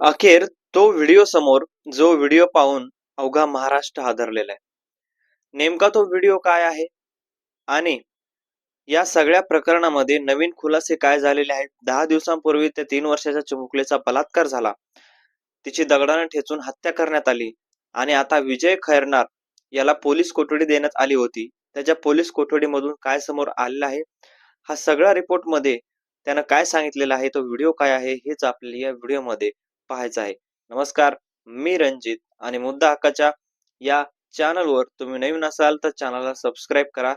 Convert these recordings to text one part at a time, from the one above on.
अखेर तो व्हिडिओ समोर जो व्हिडिओ पाहून अवघा महाराष्ट्र हादरलेला आहे. नेमका तो व्हिडिओ काय आहे? आणि या सगळ्या प्रकरणामध्ये नवीन खुलासे काय झालेले आहेत? दहा दिवसांपूर्वी त्या तीन वर्षाच्या चिमुकलेचा बलात्कार झाला. तिची दगडाने ठेचून हत्या करण्यात आली. आणि आता विजय खैरनार याला पोलीस कोठडी देण्यात आली होती. त्याच्या पोलीस कोठडीमधून काय समोर आलेला आहे? हा सगळा रिपोर्टमध्ये त्यानं काय सांगितलेलं आहे? तो व्हिडिओ काय आहे? हेच आपल्याला या व्हिडिओमध्ये पाहायचं आहे. नमस्कार मी रणजित आणि मुद्दा हक्काच्या या चॅनलवर तुम्ही नवीन असाल तर चॅनलला सबस्क्राईब करा.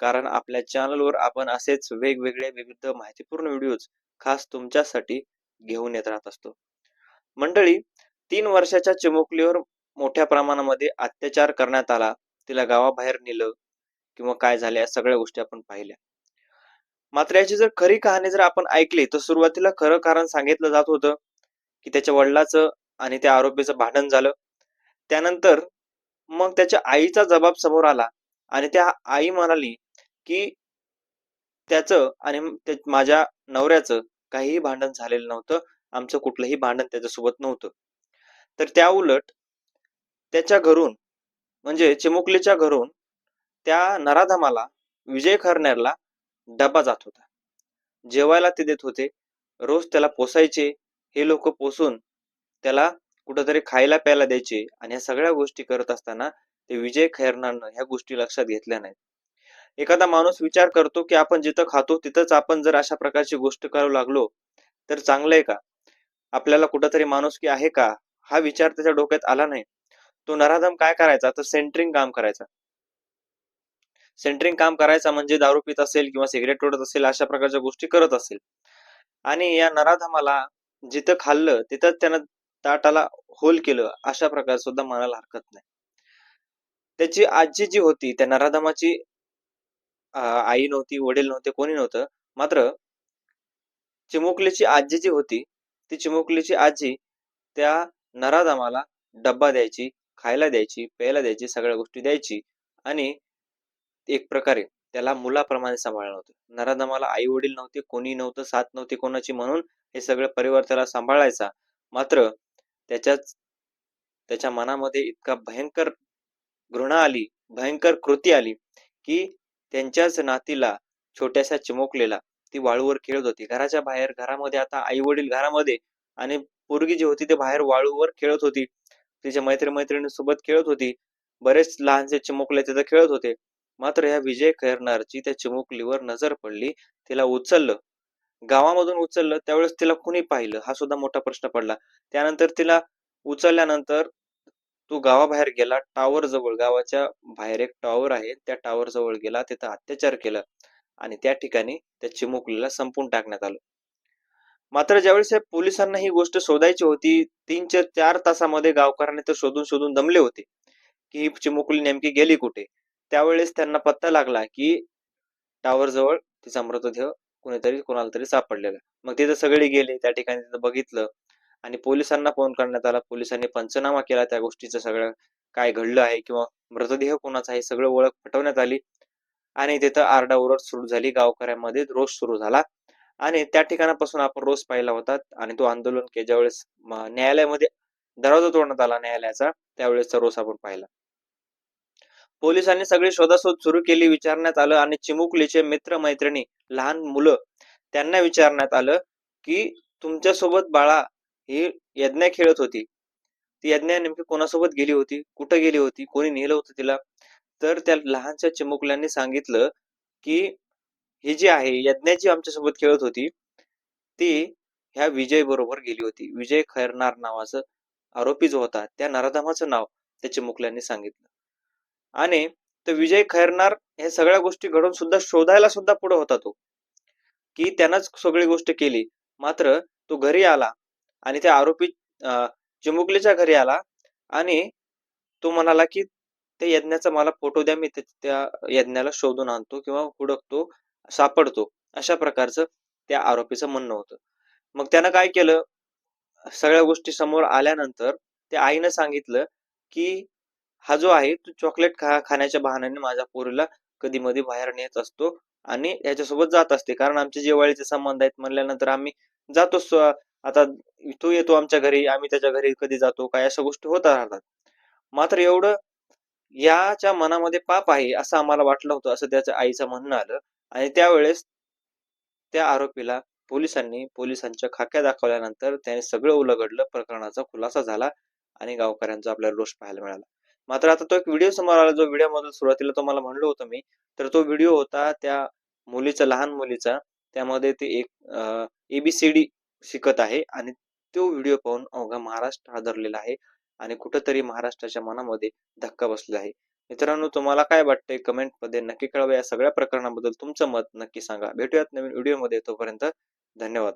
कारण आपल्या चॅनलवर आपण असेच वेगवेगळे विविध माहितीपूर्ण व्हिडिओज खास तुमच्यासाठी घेऊन येत राहत असतो. मंडळी तीन वर्षाच्या चिमुकलीवर मोठ्या प्रमाणामध्ये अत्याचार करण्यात आला. तिला गावाबाहेर नेलं किंवा काय झालं या सगळ्या गोष्टी आपण पाहिल्या. मात्र याची जर खरी कहाणी जर आपण ऐकली तर सुरुवातीला खरं कारण सांगितलं जात होतं. की त्याच्या वडिलाचं आणि त्या आरोपीचं भांडण झालं. त्यानंतर मग त्याच्या आईचा जबाब समोर आला आणि त्या आई म्हणाली की त्याचं आणि माझ्या नवऱ्याचं काहीही भांडण झालेलं नव्हतं. आमचं कुठलंही भांडण त्याच्यासोबत नव्हतं. तर त्या उलट त्याच्या घरून म्हणजे चिमुकलीच्या घरून त्या नराधमाला विजय खरनेरला डबा जात होता. जेवायला ते देत होते. रोज त्याला पोसायचे हे लोक पोसून त्याला कुठंतरी खायला प्यायला द्यायचे आणि या सगळ्या गोष्टी करत असताना ते विजय खैरनारनं ह्या गोष्टी लक्षात घेतल्या नाहीत. एखादा माणूस विचार करतो की आपण जिथं खातो तिथंच आपण जर अशा प्रकारची गोष्ट करू लागलो तर चांगलं आहे का? आपल्याला कुठंतरी माणुसकी आहे का? हा विचार त्याच्या डोक्यात आला नाही. तो नराधम काय करायचा? तर सेंटरिंग काम करायचा. सेंटरिंग काम करायचा म्हणजे दारू पित असेल किंवा सिगरेट ओढत असेल अशा प्रकारच्या गोष्टी करत असेल. आणि या नराधमाला जिथं खाल्लं तिथं त्यानं ताटाला होल केलं अशा प्रकारे सुद्धा म्हणायला हरकत नाही. त्याची आजी जी होती त्या नराधमाची आई नव्हती वडील नव्हते कोणी नव्हतं मात्र चिमुकलीची आजी जी होती ती चिमुकलीची आजी त्या नराधमाला डब्बा द्यायची खायला द्यायची प्यायला द्यायची सगळ्या गोष्टी द्यायची आणि एक प्रकारे त्याला मुलाप्रमाणे सांभाळलं होतं. नराधमाला आई वडील नव्हते कोणी नव्हतं साथ नव्हती कोणाची म्हणून हे सगळं परिवार त्याला सांभाळायचा. मात्र त्याच्याच त्याच्या मनामध्ये इतका भयंकर घृणा आली भयंकर कृती आली की त्यांच्याच नातीला छोट्याशा चिमुकलेला ती वाळूवर खेळत होती. घराच्या बाहेर घरामध्ये आता आई वडील घरामध्ये आणि पोरगी जी होती ते बाहेर वाळूवर खेळत होती. तिच्या मैत्री मैत्रिणीसोबत खेळत होती. बरेच लहानसे चिमुकले तिथं खेळत होते. मात्र ह्या विजय खैरनारची त्या चिमुकलीवर नजर पडली तिला उचललं. गावामधून उचललं त्यावेळेस तिला कुणी पाहिलं? हा सुद्धा मोठा प्रश्न पडला. त्यानंतर तिला उचलल्यानंतर तो गावाबाहेर गेला. टावर जवळ गावाच्या बाहेर एक टॉवर आहे. त्या टावर जवळ गेला. तिथं अत्याचार केला आणि त्या ठिकाणी त्या चिमुकलीला संपून टाकण्यात आलं. मात्र ज्यावेळेस पोलिसांना ही गोष्ट शोधायची होती तीन चार चार तासामध्ये गावकऱ्यांनी तर शोधून शोधून दमले होते की ही चिमुकली नेमकी गेली कुठे? त्यावेळेस त्यांना पत्ता लागला की टावर जवळ तिचा मृतदेह कुणीतरी कोणाला तरी सापडलेला मग तिथं सगळे गेले त्या ठिकाणी तिथं बघितलं आणि पोलिसांना फोन करण्यात आला. पोलिसांनी पंचनामा केला त्या गोष्टीचं सगळं काय घडलं आहे किंवा मृतदेह कोणाचा आहे सगळं ओळख पटवण्यात आली आणि तिथं आरडाओरड सुरू झाली. गावकऱ्यांमध्ये रोष सुरू झाला आणि त्या ठिकाणापासून आपण रोज पाहिला होता आणि तो आंदोलन के ज्यावेळेस न्यायालयामध्ये दरवाजा तोडण्यात आला न्यायालयाचा त्यावेळेसचा रोज आपण पाहिला. पोलिसांनी सगळी शोधाशोध सुरू केली विचारण्यात आलं आणि चिमुकलीचे मित्र मैत्रिणी लहान मुलं त्यांना विचारण्यात आलं की तुमच्यासोबत बाळा ही यज्ञ खेळत होती. ती यज्ञ नेमकी कोणासोबत गेली होती? कुठं गेली होती? कोणी नेलं होतं तिला? तर त्या लहानशा चिमुकल्यांनी सांगितलं की ही जी आहे यज्ञाची आमच्यासोबत खेळत होती ती ह्या विजय बरोबर गेली होती. विजय खैरनार नावाचं आरोपी जो होता त्या नराधामाचं नाव त्या चिमुकल्यांनी सांगितलं. आणि तो विजय खैरनार हे सगळ्या गोष्टी घडून सुद्धा शोधायला सुद्धा पुढे होता तो. की त्यानंच सगळी गोष्ट केली. मात्र तो घरी आला आणि त्या आरोपी चिमुकलीच्या घरी आला आणि तो म्हणाला की त्या यज्ञाचा मला फोटो द्या मी त्या यज्ञाला शोधून आणतो किंवा हुडकतो सापडतो. अशा प्रकारचं त्या आरोपीचं म्हणणं होतं. मग त्यानं काय केलं? सगळ्या गोष्टी समोर आल्यानंतर त्या आईनं सांगितलं की हा जो आहे तो चॉकलेट खा खाण्याच्या बहाण्याने माझ्या पोरीला कधी मध्ये बाहेर नेत असतो आणि याच्यासोबत जात असते. कारण आमचे जिव्हाळीचे संबंध आहेत म्हणल्यानंतर आम्ही जातो आता तो येतो आमच्या घरी आम्ही त्याच्या घरी कधी जातो काय अशा गोष्टी होत राहतात. मात्र एवढं याच्या मनामध्ये पाप आहे असं आम्हाला वाटलं होतं असं त्याच्या आईचं म्हणणं आलं. आणि त्यावेळेस त्या आरोपीला पोलिसांनी पोलिसांच्या खाक्या दाखवल्यानंतर त्याने सगळं उलगडलं प्रकरणाचा खुलासा झाला आणि गावकऱ्यांचा आपल्याला रोष पाहायला मिळाला. मात्र आता तो एक व्हिडिओ समोर आला जो व्हिडिओमधून सुरुवातीला तुम्हाला म्हणलो होतो मी. तर तो व्हिडिओ होता त्या मुलीचा लहान मुलीचा. त्यामध्ये ते एक एबीसीडी शिकत आहे आणि तो व्हिडिओ पाहून अवघा महाराष्ट्र हादरलेला आहे आणि कुठंतरी महाराष्ट्राच्या मनामध्ये धक्का बसला आहे. मित्रांनो तुम्हाला काय वाटतंय? कमेंटमध्ये नक्की कळवा. या सगळ्या प्रकरणाबद्दल तुमचं मत नक्की सांगा. भेटूयात नवीन व्हिडिओमध्ये तोपर्यंत धन्यवाद.